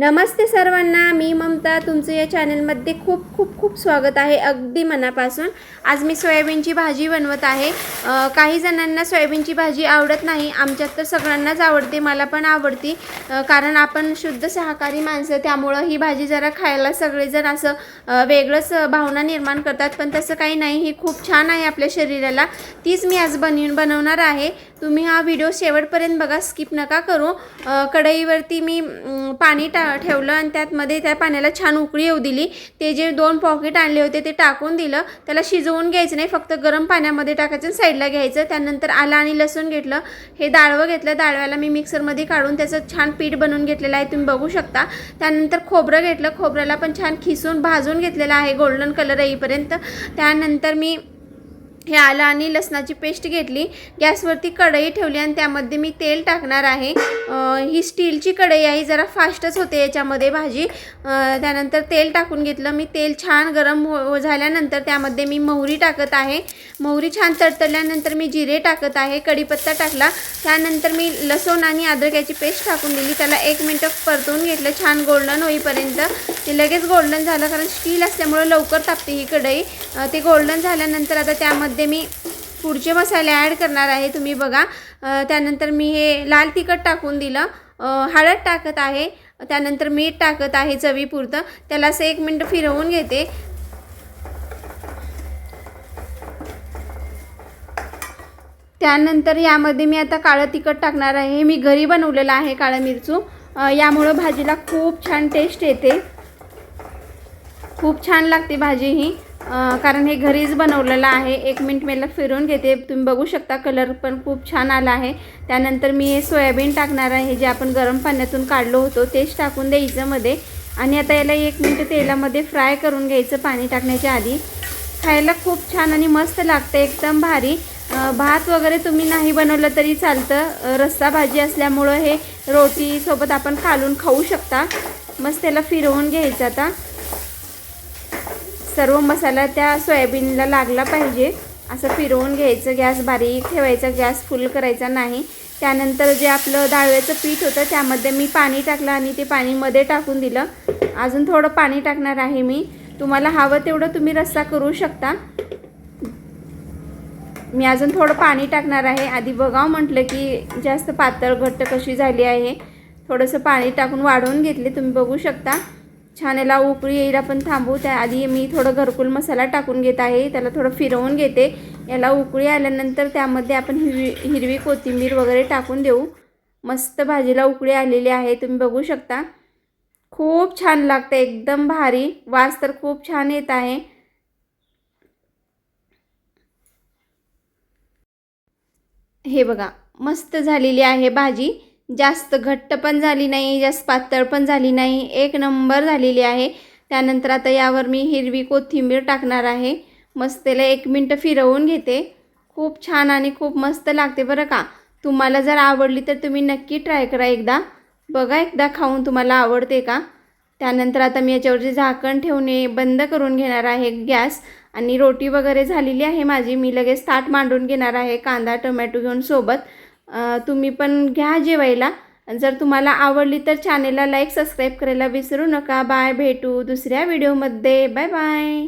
नमस्ते सर्वांना मी ममता. तुमचं या चॅनलमध्ये खूप खूप खूप स्वागत आहे अगदी मनापासून. आज मी सोयाबीनची भाजी बनवत आहे. काही जणांना सोयाबीनची भाजी आवडत नाही. आमच्यात तर सगळ्यांनाच आवडते मला पण आवडती. कारण आपण शुद्ध शाकाहारी माणसं त्यामुळं ही भाजी जरा खायला सगळेजण असं वेगळंच भावना निर्माण करतात. पण तसं काही नाही ही खूप छान आहे आपल्या शरीराला. तीच मी आज बनवून बनवणार आहे. तुम्ही हा व्हिडिओ शेवटपर्यंत बघा स्किप नका करू. कढईवरती मी पाणी टा ठेवलं आणि त्यातमध्ये त्या पाण्याला छान उकळी येऊ दिली. ते जे दोन पॉकेट आणले होते ते टाकून दिलं. त्याला शिजवून घ्यायचं नाही फक्त गरम पाण्यामध्ये टाकायचं आणि साईडला घ्यायचं. त्यानंतर आलं आणि लसूण घेतलं. हे डाळवं घेतलं. डाळव्याला मी मिक्सरमध्ये काढून त्याचं छान पीठ बनवून घेतलेलं आहे. तुम्ही बघू शकता. त्यानंतर खोबरं घेतलं. खोबऱ्याला पण छान खिसून भाजून घेतलेलं आहे. गोल्डन कलर येईपर्यंत. त्यानंतर मी हे आलं आणि लसणाची पेस्ट घेतली. गॅसवरती कढई ठेवली आणि त्यामध्ये मी तेल टाकणार आहे. ही स्टीलची कढई आहे जरा फास्टच होते याच्यामध्ये भाजी. त्यानंतर तेल टाकून घेतलं. मी तेल छान गरम हो, हो झाल्यानंतर त्यामध्ये मी मोहरी टाकत आहे. मोहरी छान तडतडल्यानंतर मी जिरे टाकत आहे. कढीपत्ता टाकला. त्यानंतर मी लसूण आणि अद्रक्याची पेस्ट टाकून दिली. त्याला एक मिनटं परतून घेतलं. छान गोल्डन होईपर्यंत. ते लगेच गोल्डन झालं. कारण स्टील असल्यामुळं लवकर तापते ही कढई. ते गोल्डन झाल्यानंतर आता त्यामध्ये मी पुढचे मसाले ॲड करणार आहे तुम्ही बघा. त्यानंतर मी हे लाल तिखट टाकून दिलं. हळद टाकत आहे. त्यानंतर मीठ टाकत आहे चवीपुरतं. त्याला असं एक मिनटं फिरवून घेते. त्यानंतर यामध्ये मी आता काळं तिखट टाकणार आहे. मी घरी बनवलेलं आहे काळं मिरचू. यामुळं भाजीला खूप छान टेस्ट येते. खूप छान लागते भाजी ही. कारण हे घरीच बनवलेलं आहे. एक मिनिट मला फिरवून घेते. तुम्ही बघू शकता कलर पण खूप छान आला आहे. त्यानंतर मी हे सोयाबीन टाकणार आहे. जे आपण गरम पाण्यातून काढलो होतो तेच टाकून द्यायचं मध्ये. आणि आता याला एक मिनटं तेलामध्ये फ्राय करून घ्यायचं पाणी टाकण्याच्या आधी. खायला खूप छान आणि मस्त लागतं. एकदम भारी. भात वगैरे तुम्ही नाही बनवलं तरी चालतं. रस्सा भाजी असल्यामुळं हे रोटीसोबत आपण खालून खाऊ शकता. मस्त त्याला फिरवून घ्यायचं आता. सर्व मसाला त्या सोयाबीनला लागला पाहिजे. असं फिरवून घ्यायचं गॅस बारीक ठेवायचा गॅस फुल करायचा नाही. त्यानंतर जे आपलं डाळव्याचं पीठ होतं त्यामध्ये मी पाणी टाकलं आणि ते पाणीमध्ये टाकून दिलं. अजून थोडं पाणी टाकणार आहे मी. तुम्हाला हवं तेवढं तुम्ही रस्सा करू शकता. मी अजून थोडं पाणी टाकणार आहे. आधी बघावं म्हटलं की जास्त पातळ घट्ट कशी झाली आहे. थोडंसं पाणी टाकून वाढवून घेतले तुम्ही बघू शकता. छान याला उकळी यायला पण थांबू. त्याआधी मी थोडं घरकुल मसाला टाकून घेत आहे. त्याला थोडं फिरवून घेते. याला उकळी आल्यानंतर त्यामध्ये आपण हिरवी हिरवी कोथिंबीर वगैरे टाकून देऊ. मस्त भाजीला उकळी आलेली आहे. तुम्ही बघू शकता. खूप छान लागतं. एकदम भारी. वास तर खूप छान येत आहे. हे बघा. मस्त झालेली आहे भाजी. जास्त घट्ट पण झाली नाही जास्त पातळ पण झाली नाही. एक नंबर झालेली आहे. त्यानंतर आता यावर मी हिरवी कोथिंबीर टाकणार आहे. मस्त त्याला एक मिनटं फिरवून घेते. खूप छान आणि खूप मस्त लागते बरं का. तुम्हाला जर आवडली तर तुम्ही नक्की ट्राय करा एकदा. बघा एकदा खाऊन तुम्हाला आवडते का. त्यानंतर आता मी याच्यावरती झाकण ठेवणे बंद करून घेणार आहे गॅस आणि रोटी वगैरे झालेली आहे माझी. मी लगेच ताट मांडून घेणार आहे. कांदा टोमॅटो घेऊन सोबत. तुम्ही पण घ्या जेवायला. जर तुम्हाला आवडली तर चॅनेलला लाईक सबस्क्राईब करायला विसरू नका. बाय भेटू दुसऱ्या व्हिडिओमध्ये बाय बाय